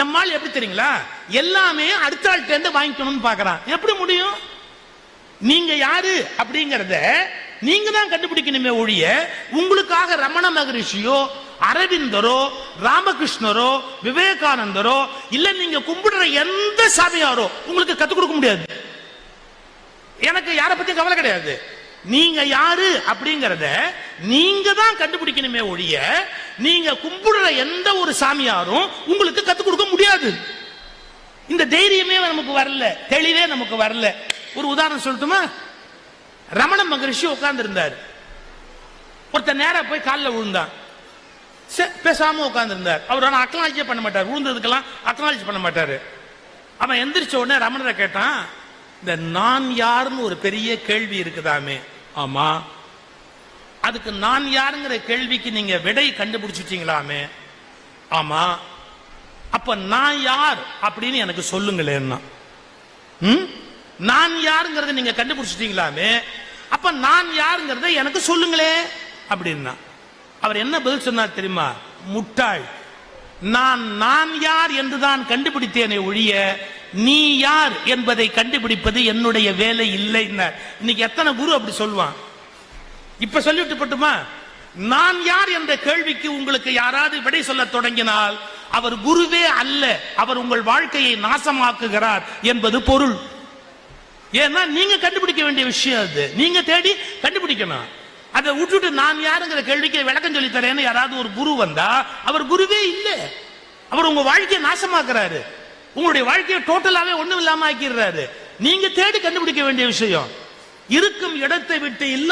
நம்மால் எப்படி தெரியுங்களா? எல்லாமே அடுத்த ஆள்கிட்ட இருந்து வாங்கிக்கணும்னு பாக்குறான் எப்படி முடியும்? நீங்க யாரு அப்படிங்கறத நீங்க தான் கண்டுபிடிக்கணுமே ஒழிய உங்களுக்காக ரமண மகரிஷியோ அரவிந்தரோ ராமகிருஷ்ணரோ விவேகானந்தரோ இல்ல நீங்க கும்பிடுற எந்த சாமியாரோ உங்களுக்கு கத்துக் கொடுக்க முடியாது. எனக்கு யாரை பத்தி கவலை கிடையாது. நீங்க யாரு அப்படிங்கறத நீங்க தான் கண்டுபிடிக்கணுமே ஒழிய நீங்க கும்பிடுற எந்த ஒரு சாமியாரும் உங்களுக்கு கத்துக் கொடுக்க முடியாது. இந்த தைரியமே நமக்கு வரல தெளிவே நமக்கு வரல. ஒரு உதாரணம் சொல்லட்டுமா? ரமண மகரிஷி உட்கார்ந்து இருந்தார் ஒருத்தர் நேரா போய் காலில் விழுந்தான். பேசாம உட்கார்ந்து இருந்தார் அவர் ஆனால் அக்னாலஜே பண்ண மாட்டார். விழுந்ததுக்கெல்லாம் அக்னாலஜி பண்ண மாட்டாரு. அவன் எந்திரிச்ச உடனே ரமணரை கேட்டான் இந்த நான் யாருன்னு ஒரு பெரிய கேள்வி இருக்குதாமே? ஆமா. அதுக்கு நான் யாருங்கிற கேள்விக்கு நீங்க விடை கண்டுபிடிச்சிட்டீங்களாமே? ஆமா. அப்ப நான் யார் அப்படின்னு எனக்கு சொல்லுங்களேன்னா. ம்? நான் யாருங்கிறத நீங்க கண்டுபிடிச்சிட்டீங்களாமே? அப்ப நான் யாருங்கிறத எனக்கு சொல்லுங்களே அப்படின்னா. அவர் என்ன பதில் சொன்னார் தெரியுமா? முட்டாள். நான் நான் யார் என்றுதான் கண்டுபிடித்தேனே ஒழிய நீ யார் என்பதை கண்டுபிடிப்பது என்னுடைய வேலை இல்லை இன்னைக்கு எத்தனை குரு அப்படி சொல்லுவான்? இப்ப சொல்லிவிட்டு பட்டுமா? நான் யார் என்ற கேள்விக்கு உங்களுக்கு யாராவது விடை சொல்ல தொடங்கினால் அவர் குருவே அல்ல அவர் உங்கள் வாழ்க்கையை நாசமாக்குகிறார் என்பது பொருள். ஏன்னா நீங்க கண்டுபிடிக்க வேண்டிய விஷயம் அது. நீங்க தேடி கண்டுபிடிக்கணும். அதை விட்டுட்டு நான் யாருங்கிற கேள்விக்கு விளக்கம் சொல்லி தரேன்னு யாராவது ஒரு குரு வந்தா அவர் குருவே இல்லை. அவர் உங்க வாழ்க்கையை நாசமாக்குறாரு. உங்களுடைய வாழ்க்கையை டோட்டலாவே ஒண்ணும் இல்லாம ஆக்கிடுறாரு. நீங்க தேடி கண்டுபிடிக்க வேண்டிய விஷயம். இருக்கும் இடத்தை விட்டு இல்லா